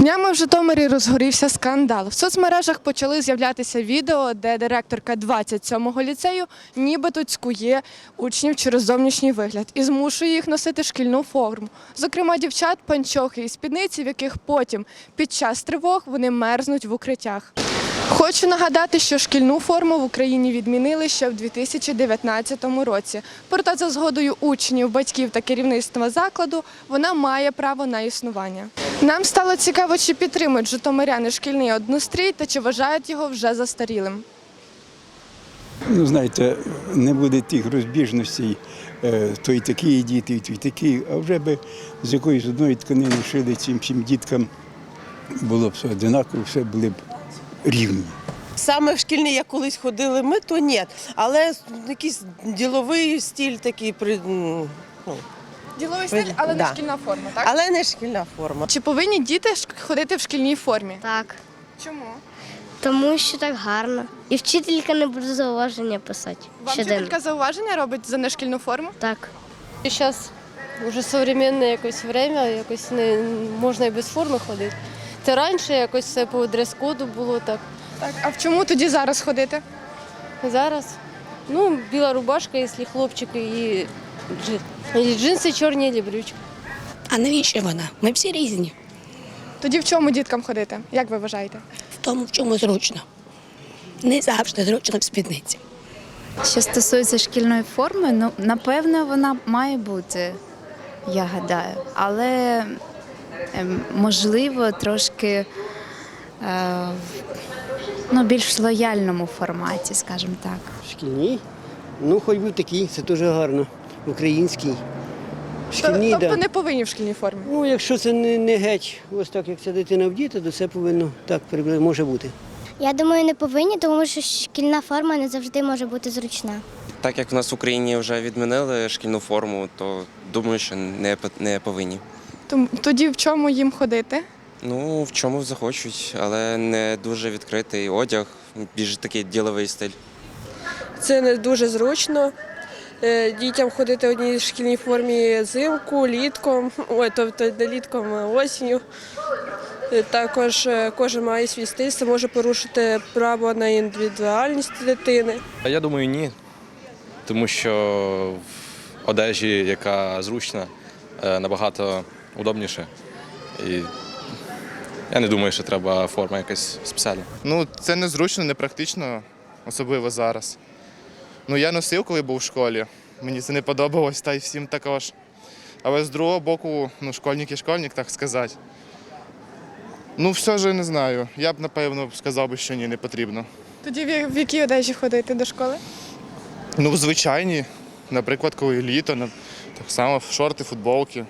Днями в Житомирі розгорівся скандал. В соцмережах почали з'являтися відео, де директорка 27-го ліцею нібито цькує учнів через зовнішній вигляд і змушує їх носити шкільну форму. Зокрема, дівчат, панчохи і спідниці, в яких потім під час тривог вони мерзнуть в укриттях. Хочу нагадати, що шкільну форму в Україні відмінили ще в 2019 році. Проте за згодою учнів, батьків та керівництва закладу вона має право на існування. Нам стало цікаво, чи підтримують житомиряни шкільний однострій та чи вважають його вже застарілим. Ну, знаєте, не буде тих розбіжностей, е, той такий діти, той такий, а вже би з якоїсь одної тканини шили цим всім діткам, було б все одинаково, все були б рівні. Саме в шкільний, як колись ходили ми, то ні. Але якийсь діловий стиль такий, ну, Діловий стиль, але не Да. шкільна форма, так? але не шкільна форма. Чи повинні діти ходити в шкільній формі? Так, Чому? тому що так гарно. І вчителька не буде зауваження писати. Вам щоденно. вчителька зауваження робить за нешкільну форму? Так. І зараз вже современне якось время, якось не можна і без форми ходити. Це раніше якось все по дрес-коду було так. Так. А в чому тоді зараз ходити? Зараз ну, біла рубашка, якщо хлопчики, і, джи- джинси чорні, або брючки. А навіщо вона? Ми всі різні. Тоді в чому діткам ходити? Як ви вважаєте? В тому, в чому зручно. Не завжди зручно в спідниці. Що стосується шкільної форми, ну напевно, вона має бути, я гадаю. Але ем, можливо трошки е, ну, більш лояльному форматі, скажімо так. Шкільні? Ну, хоч би такі, це дуже гарно. Український. Шкільні, тобто да. не повинні в шкільній формі. Ну, якщо це не, не геть, ось так, як ця дитина вдіта, то це повинно так приблизно може бути. Я думаю, не повинні, тому що шкільна форма не завжди може бути зручна. Так як в нас в Україні вже відмінили шкільну форму, то думаю, що не, не повинні. Тоді в чому їм ходити? Ну, в чому захочуть, але не дуже відкритий одяг, більш такий діловий стиль. Це не дуже зручно. Е, Дітям ходити в одній шкільній формі взимку, літком, ой, тобто не літком, а осінню. Е, Також е, кожен має свій стиль, це може порушити право на індивідуальність дитини. Я думаю, ні. Тому що в одежі, яка зручна, е, набагато удобніше. І я не думаю, що треба форма якась спеціальна. Ну, це незручно, непрактично, особливо зараз. Ну, я носив, коли був в школі. Мені це не подобалось, та й всім також. Але з другого боку, ну, школьник і школьник, так сказати. Ну, все ж не знаю. Я б, напевно, сказав би, що ні, не потрібно. Тоді в в якій одежі ходити до школи? Ну, звичайні, наприклад, коли літо, так само шорти, футболки,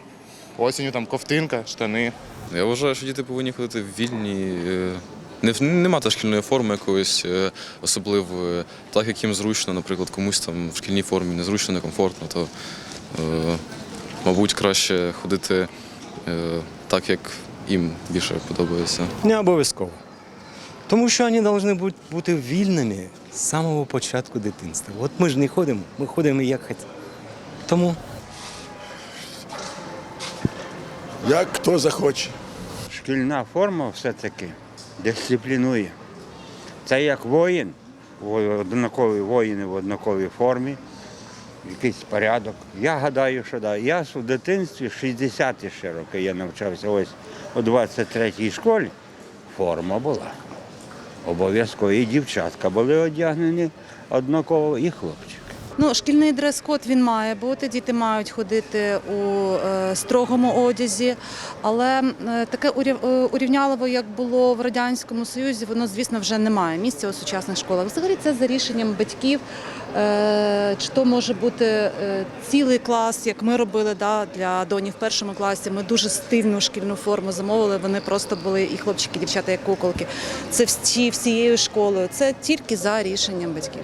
осінню там ковтинка, штани. Я вважаю, що діти повинні ходити в вільні. Е, Не, нема та шкільної форми якоїсь е, особливої, так як їм зручно, наприклад, комусь там в шкільній формі незручно, некомфортно, то, е, мабуть, краще ходити е, так, як їм більше подобається. Не обов'язково. Тому що вони повинні бути, бути вільними з самого початку дитинства. От ми ж не ходимо, ми ходимо як хочемо. Тому Як хто захоче. Шкільна форма все-таки дисциплінує. Це як воїн, во- однакові воїни в однаковій формі, якийсь порядок. Я гадаю, що да. Я в дитинстві 60-ті ще роки я навчався ось у 23-й школі. Форма була. Обов'язково і дівчатка були одягнені однаково, і хлопчики. Ну, шкільний дрес-код він має бути. Діти мають ходити у е, строгому одязі, але е, таке е, урівнялово, як було в радянському союзі, воно звісно вже не має місця у сучасних школах. Взагалі це за рішенням батьків. Чи то може бути цілий клас, як ми робили да, для доні в першому класі. Ми дуже стильну шкільну форму замовили. Вони просто були і хлопчики, і дівчата, як куколки. Це всі всією школою. Це тільки за рішенням батьків.